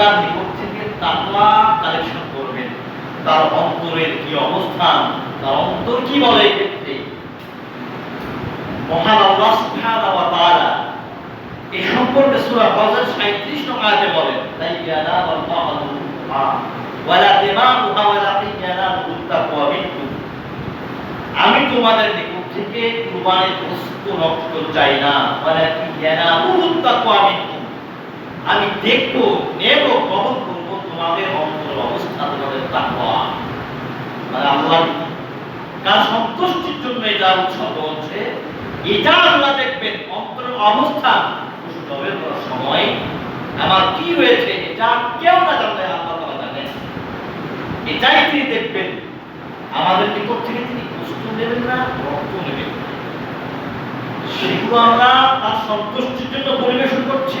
বান্দার নিকট থেকে তাকওয়া কালেকশন করবেন তার অন্তরের কি অবস্থান, তার অন্তর কি বলে এই ক্ষেত্রে মহান আল্লাহ সুবহানাহু ওয়া তাআলা এই সম্পর্কে সূরা হজর 37 নং আয়াতে বলেন লা ইয়ানালু আল্লাহু ওয়ালা দিমাউহা ওয়ালা ইয়ানালু তাকওয়া মিনকুম আমি তোমাদের নিকট থেকে কুরবানির বস্তু রক্ত চাই না ওয়ালা ইয়ানালু তাকওয়া মিনকুম আমি দেখব, নেব গ্রহণ করব, তোমাদের অন্তর অবস্থা তোমাদের তাকওয়া মানে আল্লাহ কার সন্তুষ্টির জন্য এটা উৎসর্গ হচ্ছে, এটা আল্লাহ দেখবেন অন্তরের অবস্থান পশু জবের করার সময় আমার কি রয়েছে এটা কেউ না জানলে আল্লাহ তাআলা জানেন। এটাই তিনি দেখবেন। আমাদের নিকট থেকে তিনি বস্তু নেবেন না, রক্ত নেবেন সেগুলো আমরা তার সন্তুষ্টির জন্য পরিবেশন করছি।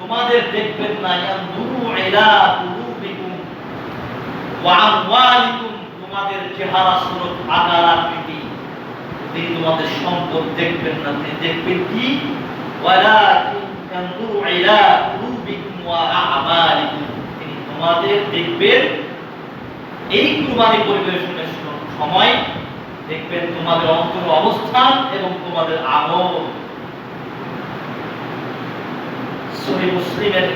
তোমাদের দেখবেন না তোমাদের চেহারা সুরত, আকার, আকৃতি। তিনি তোমাদের সম্পদ দেখবেন না, তিনি দেখবেন কি? দেখবেন, এই কুরবানি পরিবেশনের সময় দেখবেন তোমাদের অন্তর অবস্থান এবং তোমাদের আমল। সহি মুসলিমের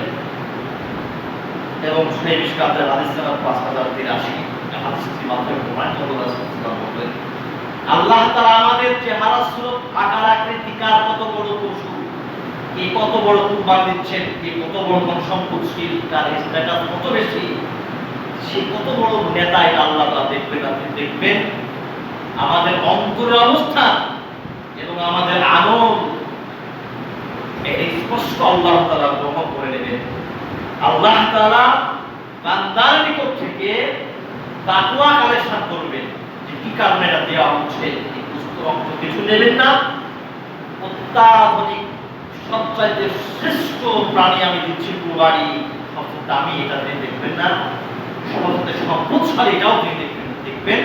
এবং সহি মিশকাতের হাদিস নাম্বার পাঁচ হাজার তিরাশি হাদিসটি মাধ্যমে প্রমাণ করল রাসূলুল্লাহ বললেন আল্লাহ তাআলা আমাদের চেহারা সুরত আকার আকৃতি কার কত বড় পশু কে কত বড় কুরবান দিচ্ছেন? কে কত বড় ধন সম্পদশীল? তার স্ট্যাটাস কত বেশি? সে কত বড় নেতা এটা আল্লাহ তাআলা দেখবেন, আপনি দেখবেন। আমাদের অন্তরের অবস্থা এবং আমাদের আমল স্পষ্ট আল্লাহ তাআলা গ্রহণ করে নেবেন আল্লাহ তাআলা বান্দার নিকট থেকে তাকওয়া কালেকশন করবেন। যে কি কারণে এটা দেওয়া হচ্ছে অংশ কিছু নেবেন না। অত্যাধুনিক, সবচাইতে শ্রেষ্ঠ প্রাণী আমি দিচ্ছি কুরবানি। সবচেয়ে দামি এটা তিনি দেখবেন না। সবচেয়ে সম্পদশালী এটাও তিনি দেখবেন। দেখবেন